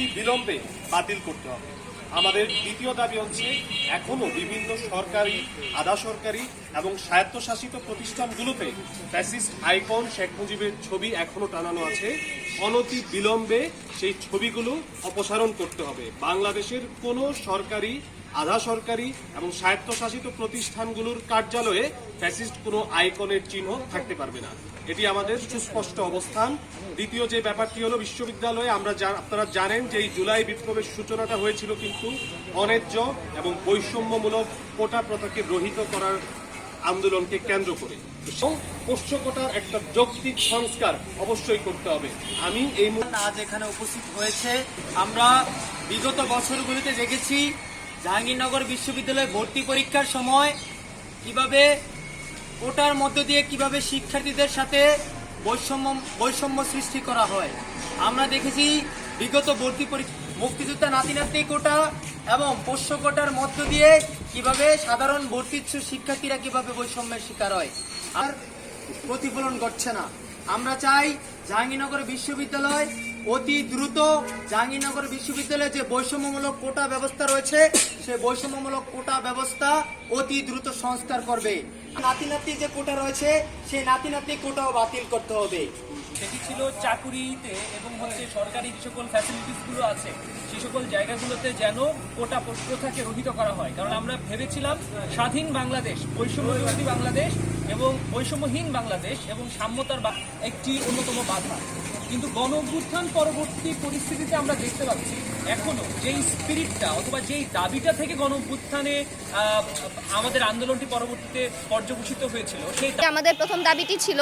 অনতি বিলম্বে বাতিল করতে হবে। আমাদের দ্বিতীয় দাবি হচ্ছে, এখনও বিভিন্ন সরকারি, আধা সরকারি এবং স্বায়ত্তশাসিত প্রতিষ্ঠানগুলোতে ফ্যাসিস্ট আইকন শেখ মুজিবের ছবি এখনও টানানো আছে। অনতি বিলম্বে সেই ছবিগুলো অপসারণ করতে হবে। বাংলাদেশের কোনো সরকারি আধা সরকারি এবং স্বায়ত্তশাসিত প্রতিষ্ঠানগুলোর কার্যালয়ে ফ্যাসিস্ট কোনো আইকনের চিহ্ন থাকতে পারবে না। এটি আমাদের সুস্পষ্ট অবস্থান। দ্বিতীয় যে ব্যাপারটি হলো, বিশ্ববিদ্যালয়ে আমরা আপনারা জানেন যে এই জুলাই বিপ্লবের সূচনাটা হয়েছিল কিন্তু অন্যায্য এবং বৈষম্যমূলক কোটা প্রথাকে রহিত করার আন্দোলনকে কেন্দ্র করে। এবং পোষ্য কোটার একটা যৌক্তিক সংস্কার অবশ্যই করতে হবে। আমি এই মুহূর্তে আজ এখানে উপস্থিত হয়েছে। আমরা বিগত বছরগুলিতে দেখেছি জাহাঙ্গীরনগর বিশ্ববিদ্যালয়ে ভর্তি পরীক্ষার সময় কীভাবে কোটার মধ্য দিয়ে কীভাবে শিক্ষার্থীদের সাথে বৈষম্য বৈষম্য সৃষ্টি করা হয়। আমরা দেখেছি বিগত ভর্তি পরীক্ষা, মুক্তিযোদ্ধা নাতি নাতনি কোটা এবং পোষ্য কোটার মধ্য দিয়ে কীভাবে সাধারণ ভর্তিচ্ছু শিক্ষার্থীরা কীভাবে বৈষম্যের শিকার হয়। আর প্রতিফলন ঘটছে না। আমরা চাই জাহাঙ্গীরনগর বিশ্ববিদ্যালয় অতি দ্রুত জাহাঙ্গীরনগর বিশ্ববিদ্যালয়ে যে বৈষম্যমূলক কোটা ব্যবস্থা রয়েছে, সেই বৈষম্যমূলক কোটা ব্যবস্থা অতি দ্রুত সংস্কার করবে। নাতি নাতি যে কোটা রয়েছে, সেই নাতি নাতি কোটাও বাতিল করতে হবে। সেটি ছিল চাকুরিতে এবং হচ্ছে সরকারি যে সকল ফ্যাসিলিটিসগুলো আছে, সে সকল জায়গাগুলোতে যেন কোটা প্রথাকে রহিত করা হয়। কারণ আমরা ভেবেছিলাম স্বাধীন বাংলাদেশ বৈষম্য বিরোধী বাংলাদেশ এবং বৈষম্যহীন বাংলাদেশ এবং সাম্যতার বা- একটি অন্যতম বাধা। কিন্তু গণ অভ্যুত্থান পরবর্তী পরিস্থিতিতে আমরা দেখতে পাচ্ছি এখনও যেই স্পিরিটটা অথবা যেই দাবিটা থেকে গণ অভ্যুত্থানে আমাদের আন্দোলনটি পরবর্তীতে পর্যবসিত হয়েছিল সেই আমাদের প্রথম দাবিটি ছিল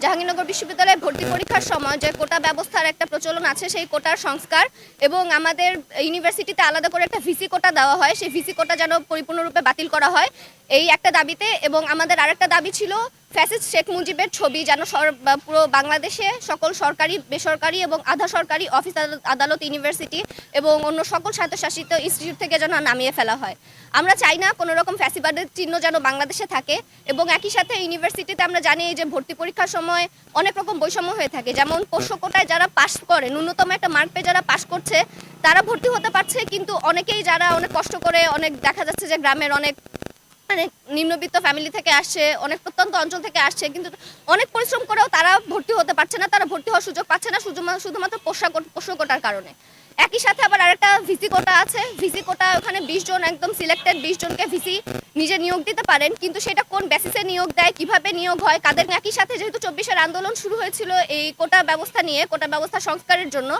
জাহাঙ্গীরনগর বিশ্ববিদ্যালয়ে ভর্তি পরীক্ষার সময় যে কোটা ব্যবস্থার একটা প্রচলন আছে সেই কোটার সংস্কার এবং আমাদের ইউনিভার্সিটিতে আলাদা করে একটা ভিসি কোটা দেওয়া হয়। সেই ভিসি কোটা যেন পরিপূর্ণরূপে বাতিল করা হয়। এই একটা দাবিতে এবং আমাদের আরেকটা দাবি ছিল, ফ্যাসিস্ট শেখ মুজিবের ছবি যেন পুরো বাংলাদেশে সকল সরকারি, বেসরকারি এবং আধা সরকারি অফিস আদালত- ইউনিভার্সিটি এবং অন্য সকল স্বায়ত্তশাসিত ইনস্টিটিউট থেকে যেন নামিয়ে ফেলা হয়। আমরা চাই না কোনো রকম ফ্যাসিবাদের চিহ্ন যেন বাংলাদেশে থাকে এবং একই সাথে ইউনিভার্সিটিতে আমরা জানি যে ভর্তি পরীক্ষার সময় অনেক রকম বৈষম্য হয়ে থাকে। যেমন পোষ্য কোটায় যারা পাশ করে, ন্যূনতম একটা মার্ক পেয়ে যারা পাশ করছে, তারা ভর্তি হতে পারছে, কিন্তু অনেকেই যারা অনেক কষ্ট করে, অনেক দেখা যাচ্ছে যে গ্রামের অনেক মানে নিম্নবিত্ত ফ্যামিলি থেকে আসছে অনেক প্রত্যন্ত অঞ্চল থেকে আসছে কিন্তু অনেক পরিশ্রম করেও তারা ভর্তি হতে পারছে না, তারা ভর্তি হওয়ার সুযোগ পাচ্ছে না শুধুমা- শুধুমাত্র পোষা পোষ্য কারণে। একই সাথে আবার আরেকটা ভিসি কোটা আছে, ভিসি কোটা ওখানে বিশ জন, একদম সিলেক্টেড বিশ জনকে ভিসি নিজে নিয়োগ দিতে পারেন, কিন্তু সেটা কোন বেসিসে নিয়োগ দেয়, কীভাবে নিয়োগ হয়, কাদের একই সাথে যেহেতু চব্বিশের আন্দোলন শুরু হয়েছিল এই কোটা ব্যবস্থা নিয়ে, কোটা ব্যবস্থা সংস্কারের জন্য,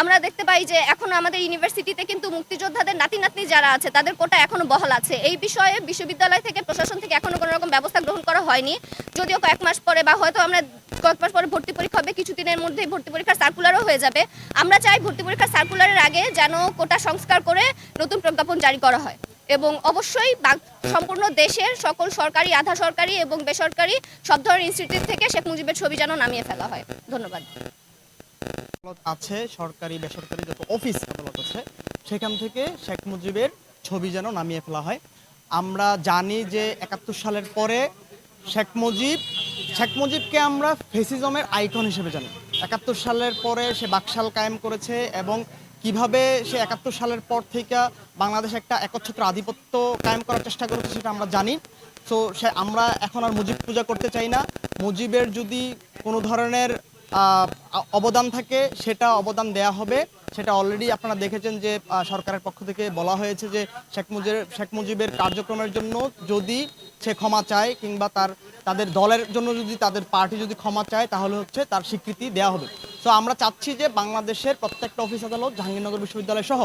আমরা দেখতে পাই যে এখন আমাদের ইউনিভার্সিটিতে কিন্তু মুক্তিযোদ্ধাদের নাতি নাতনি যারা আছে, তাদের কোটা এখনও বহাল আছে। এই বিষয়ে বিশ্ববিদ্যালয় থেকে, প্রশাসন থেকে এখনও কোনো রকম ব্যবস্থা গ্রহণ করা হয়নি। যদিও কয়েক মাস পরে বা হয়তো আমরা কয়েক মাস পরে ভর্তি পরীক্ষা হবে, কিছুদিনের মধ্যেই ভর্তি পরীক্ষার সার্কুলারও হয়ে যাবে। আমরা চাই ভর্তি পরীক্ষার সার্কুলারের আগে যেন কোটা সংস্কার করে নতুন প্রজ্ঞাপন জারি করা হয়। এবং অবশ্যই সম্পূর্ণ দেশের সকল সরকারি, আধা সরকারি এবং বেসরকারি সব ধরনের ইনস্টিটিউট থেকে শেখ মুজিবের ছবি যেন নামিয়ে ফেলা হয়। ধন্যবাদ। আছে, সরকারি, বেসরকারি যত অফিস আদালত আছে, সেখান থেকে শেখ মুজিবের ছবি যেন নামিয়ে ফেলা হয়। আমরা জানি যে একাত্তর সালের পরে শেখ মুজিব শেখ মুজিবকে আমরা ফেসিজমের আইকন হিসেবে জানি। একাত্তর সালের পরে সে বাকশাল কায়েম করেছে এবং কীভাবে সে একাত্তর সালের পর থেকে বাংলাদেশে একটা একচ্ছত্র আধিপত্য কায়েম করার চেষ্টা করেছে সেটা আমরা জানি। তো সে আমরা এখন আর মুজিব পূজা করতে চাই না। মুজিবের যদি কোনো ধরনের অবদান থাকে, সেটা অবদান দেয়া হবে। সেটা অলরেডি আপনারা দেখেছেন যে সরকারের পক্ষ থেকে বলা হয়েছে যে, শেখ মুজিবের শেখ মুজিবের কার্যক্রমের জন্য যদি সে ক্ষমা চায় কিংবা তার, তাদের দলের জন্য যদি তাদের পার্টি যদি ক্ষমা চায়, তাহলে হচ্ছে তার স্বীকৃতি দেওয়া হবে। তো আমরা চাচ্ছি যে বাংলাদেশের প্রত্যেকটা অফিস আদালত, জাহাঙ্গীরনগর বিশ্ববিদ্যালয় সহ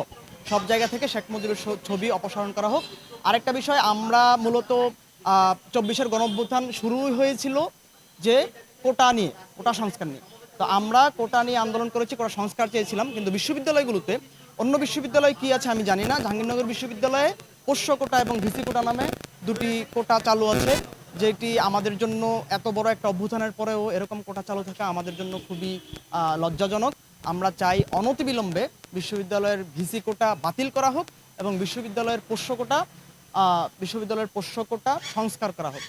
সব জায়গা থেকে শেখ মুজিবের ছবি অপসারণ করা হোক। আরেকটা বিষয়, আমরা মূলত চব্বিশের গণঅভ্যুত্থান শুরু হয়েছিল যে কোটা নিয়ে, কোটা সংস্কার নিয়ে। তো আমরা কোটা নিয়ে আন্দোলন করেছি, কোটা সংস্কার চেয়েছিলাম, কিন্তু বিশ্ববিদ্যালয়গুলোতে অন্য বিশ্ববিদ্যালয় কি আছে আমি জানি না। জাহাঙ্গীরনগর বিশ্ববিদ্যালয়ে পোষ্য কোটা এবং ভিসি কোটা নামে দুটি কোটা চালু আছে। যেটি আমাদের জন্য এত বড় একটা অভ্যুত্থানের পরেও এরকম কোটা চালু থাকা আমাদের জন্য খুবই লজ্জাজনক। আমরা চাই অনতিবিলম্বে বিশ্ববিদ্যালয়ের ভিসি কোটা বাতিল করা হোক এবং বিশ্ববিদ্যালয়ের পোষ্য কোটা বিশ্ববিদ্যালয়ের পোষ্য কোটা সংস্কার করা হোক।